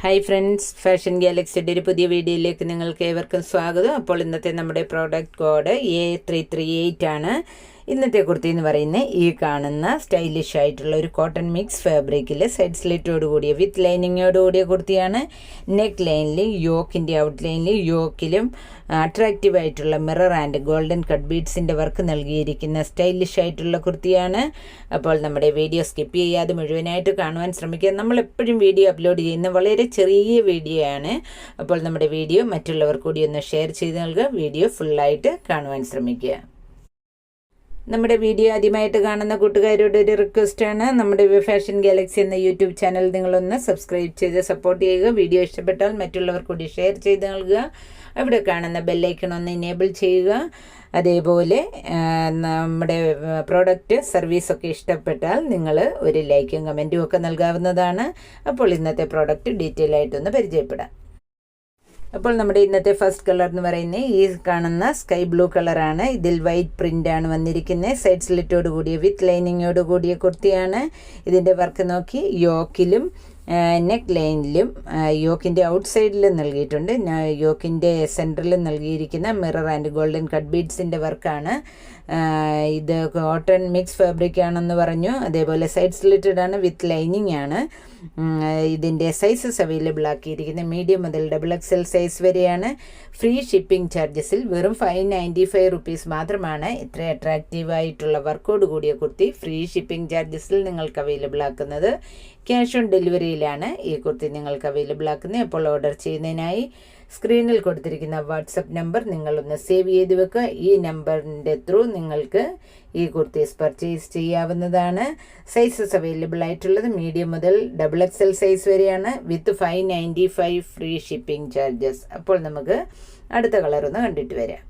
Hi friends fashion ഗാലക്സിയുടെ ഒരു പുതിയ വീഡിയോയിലേക്ക് നിങ്ങൾക്ക് ഏവർക്കും സ്വാഗതം. അപ്പോൾ ഇന്നത്തെ നമ്മുടെ product code A three three eight ആണ്. ഇന്നത്തെ കുർത്തി എന്ന് പറയുന്നത് ഈ കാണുന്ന സ്റ്റൈലിഷ് ആയിട്ടുള്ള ഒരു കോട്ടൺ മിക്സ് ഫാബ്രിക്കിൽ സൈഡ് സ്ലിറ്റോട് കൂടിയ വിത്ത് ലൈനിങ്ങോട് കൂടിയ കുർത്തിയാണ്. നെക്ക് ലൈനിൽ യോക്കിന്റെ ഔട്ട് ലൈനിൽ യോക്കിലും അട്രാക്റ്റീവ് ആയിട്ടുള്ള മിറർ ആൻഡ് ഗോൾഡൻ കട്ട് ബീഡ്സിന്റെ വർക്ക് നൽകിയിരിക്കുന്ന സ്റ്റൈലിഷ് ആയിട്ടുള്ള കുർത്തിയാണ്. അപ്പോൾ നമ്മുടെ വീഡിയോ സ്കിപ്പ് ചെയ്യാതെ മുഴുവനായിട്ട് കാണുവാൻ ശ്രമിക്കുക. നമ്മൾ എപ്പോഴും വീഡിയോ അപ്ലോഡ് ചെയ്യുന്ന വളരെ ചെറിയ വീഡിയോ ആണ്. അപ്പോൾ നമ്മുടെ വീഡിയോ മറ്റുള്ളവർ കൂടി ഒന്ന് ഷെയർ ചെയ്ത് നൽകുക. വീഡിയോ ഫുള്ളായിട്ട് കാണുവാൻ ശ്രമിക്കുക. നമ്മുടെ വീഡിയോ ആദ്യമായിട്ട് കാണുന്ന കൂട്ടുകാരോട് ഒരു റിക്വസ്റ്റാണ് നമ്മുടെ ഫാഷൻ ഗാലക്സി എന്ന യൂട്യൂബ് ചാനൽ നിങ്ങളൊന്ന് സബ്സ്ക്രൈബ് ചെയ്ത് സപ്പോർട്ട് ചെയ്യുക. വീഡിയോ ഇഷ്ടപ്പെട്ടാൽ മറ്റുള്ളവർ കൂടി ഷെയർ ചെയ്ത് നൽകുക. അവിടെ കാണുന്ന ബെല്ലൈക്കൺ ഒന്ന് എനേബിൾ ചെയ്യുക. അതേപോലെ നമ്മുടെ പ്രോഡക്റ്റ് സർവീസൊക്കെ ഇഷ്ടപ്പെട്ടാൽ നിങ്ങൾ ഒരു ലൈക്കും കമന്റും ഒക്കെ നൽകാവുന്നതാണ്. അപ്പോൾ ഇന്നത്തെ പ്രോഡക്റ്റ് ഡീറ്റെയിൽ ആയിട്ടൊന്ന് പരിചയപ്പെടാം. അപ്പോൾ നമ്മുടെ ഇന്നത്തെ ഫസ്റ്റ് കളർ എന്ന് പറയുന്നത് ഈ കാണുന്ന സ്കൈ ബ്ലൂ കളറാണ് ഇതിൽ വൈറ്റ് പ്രിന്റ് ആണ് വന്നിരിക്കുന്നത്. സൈഡ് സ്ലിറ്റോട് കൂടിയ വിത്ത് ലൈനിങ്ങോട് കൂടിയ കുർത്തിയാണ്. ഇതിന്റെ വർക്ക് നോക്കി യോക്കിലും നെക്ക് ലൈനിലും യോക്കിന്റെ ഔട്ട് സൈഡിലും നൽകിയിട്ടുണ്ട്. യോക്കിന്റെ സെന്ററിലും നൽകിയിരിക്കുന്ന മിറർ ആൻഡ് ഗോൾഡൻ കട്ട് ബീഡ്സിന്റെ വർക്കാണ്. ഇത് കോട്ടൺ മിക്സ് ഫാബ്രിക് ആണെന്ന് പറഞ്ഞു. അതേപോലെ സൈഡ് സ്ലിറ്റഡ് ആണ് വിത്ത് ലൈനിങ് ആണ്. ഇതിന്റെ സൈസസ് അവൈലബിൾ ആക്കിയിരിക്കുന്നത് മീഡിയം മുതൽ ഡബിൾ എക്സ് എൽ സൈസ് വരെയാണ്. ഫ്രീ ഷിപ്പിംഗ് ചാർജസിൽ വെറും ഫൈവ് നയന്റി ഫൈവ് റുപ്പീസ് മാത്രമാണ്. ഇത്ര അട്രാക്റ്റീവ് ആയിട്ടുള്ള വർക്കോട് കൂടിയ കുർത്തി ഫ്രീ ഷിപ്പിംഗ് ചാർജസിൽ നിങ്ങൾക്ക് അവൈലബിൾ ആക്കുന്നത്. ക്യാഷ് ഓൺ ഡെലിവറിയിലാണ് ഈ കുർത്തി നിങ്ങൾക്ക് അവൈലബിൾ ആക്കുന്നത്. അപ്പോൾ ഓർഡർ ചെയ്യുന്നതിനായി സ്ക്രീനിൽ കൊടുത്തിരിക്കുന്ന വാട്സപ്പ് നമ്പർ നിങ്ങളൊന്ന് സേവ് ചെയ്ത് വെക്കുക. ഈ നമ്പറിന്റെ ത്രൂ നിങ്ങൾക്ക് ഈ കുർത്തീസ് പർച്ചേസ് ചെയ്യാവുന്നതാണ്. സൈസസ് അവൈലബിൾ ആയിട്ടുള്ളത് മീഡിയം മുതൽ ഡബിൾ എക്സ് എൽ സൈസ് വരെയാണ് with five ninety five free shipping charges അപ്പോൾ നമുക്ക് അടുത്ത കളർ ഒന്ന് കണ്ടിട്ട് വരാം.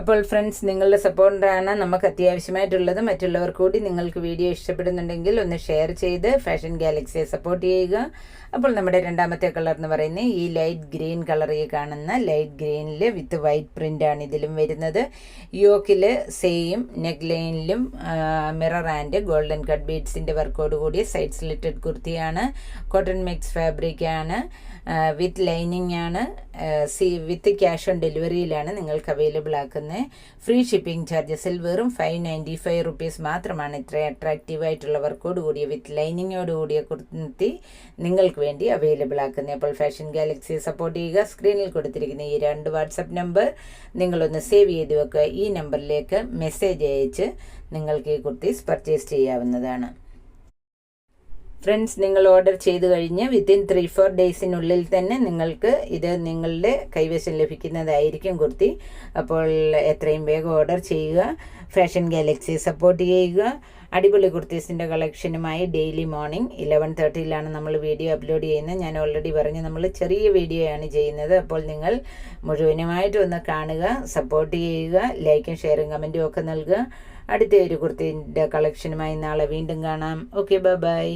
അപ്പോൾ ഫ്രണ്ട്സ് നിങ്ങളുടെ സപ്പോർട്ടാണ് നമുക്ക് അത്യാവശ്യമായിട്ടുള്ളത്. മറ്റുള്ളവർ കൂടി നിങ്ങൾക്ക് വീഡിയോ ഇഷ്ടപ്പെടുന്നുണ്ടെങ്കിൽ ഒന്ന് ഷെയർ ചെയ്ത് ഫാഷൻ ഗാലക്സിയെ സപ്പോർട്ട് ചെയ്യുക. അപ്പോൾ നമ്മുടെ രണ്ടാമത്തെ കളർ എന്ന് പറയുന്നത് ഈ ലൈറ്റ് ഗ്രീൻ കളറിൽ കാണുന്ന ലൈറ്റ് ഗ്രീനിൽ വിത്ത് വൈറ്റ് പ്രിന്റ് ആണ് ഇതിലും വരുന്നത്. യോക്കിൽ സെയിം നെക്ക് ലൈനിലും മിറർ ആൻഡ് ഗോൾഡൻ കട്ട് ബീഡ്സിന്റെ വർക്കോട് കൂടിയ സൈഡ് സ്ലിറ്റഡ് കുർത്തിയാണ്. കോട്ടൺ മിക്സ് ഫാബ്രിക്കാണ് വിത്ത് ലൈനിങ് ആണ്. സി വിത്ത് ക്യാഷ് ഓൺ ഡെലിവറിയിലാണ് നിങ്ങൾക്ക് അവൈലബിൾ ആക്കുന്നത് ഫ്രീ ഷിപ്പിംഗ് ചാർജസിൽ വെറും ഫൈവ് നയന്റി ഫൈവ് റുപ്പീസ് മാത്രമാണ് ഇത്ര അട്രാക്റ്റീവ് ആയിട്ടുള്ള വർക്കോട് കൂടിയ വിത്ത് ലൈനിങ്ങോട് കൂടിയ കുർത്തി നിങ്ങൾക്ക് വേണ്ടി അവൈലബിൾ ആക്കുന്നത് അപ്പോൾ ഫാഷൻ ഗാലക്സിയെ സപ്പോർട്ട് ചെയ്യുക. സ്ക്രീനിൽ കൊടുത്തിരിക്കുന്ന ഈ രണ്ട് വാട്സപ്പ് നമ്പർ നിങ്ങളൊന്ന് സേവ് ചെയ്ത് വെക്കുക. ഈ നമ്പറിലേക്ക് മെസ്സേജ് അയച്ച് നിങ്ങൾക്ക് ഈ കുർത്തീസ് പർച്ചേസ് ചെയ്യാവുന്നതാണ്. ഫ്രണ്ട്സ് നിങ്ങൾ ഓർഡർ ചെയ്ത് കഴിഞ്ഞ് വിത്തിൻ ത്രീ ഫോർ ഡേയ്സിനുള്ളിൽ തന്നെ നിങ്ങൾക്ക് ഇത് നിങ്ങളുടെ കൈവശം ലഭിക്കുന്നതായിരിക്കും കുർത്തി. അപ്പോൾ എത്രയും വേഗം ഓർഡർ ചെയ്യുക. ഫാഷൻ ഗാലക്സി സപ്പോർട്ട് ചെയ്യുക. അടിപൊളി കുർത്തീസിന്റെ കളക്ഷനുമായി ഡെയിലി മോർണിംഗ് ഇലവൻ തേർട്ടിയിലാണ് നമ്മൾ വീഡിയോ അപ്ലോഡ് ചെയ്യുന്നത്. ഞാൻ ഓൾറെഡി പറഞ്ഞു നമ്മൾ ചെറിയ വീഡിയോയാണ് ചെയ്യുന്നത്. അപ്പോൾ നിങ്ങൾ മുഴുവനുമായിട്ട് ഒന്ന് കാണുക സപ്പോർട്ട് ചെയ്യുക ലൈക്കും ഷെയറും കമന്റും ഒക്കെ നൽകുക. അടുത്ത ഒരു കുർത്തീന്റെ കളക്ഷനുമായി നാളെ വീണ്ടും കാണാം. Okay bye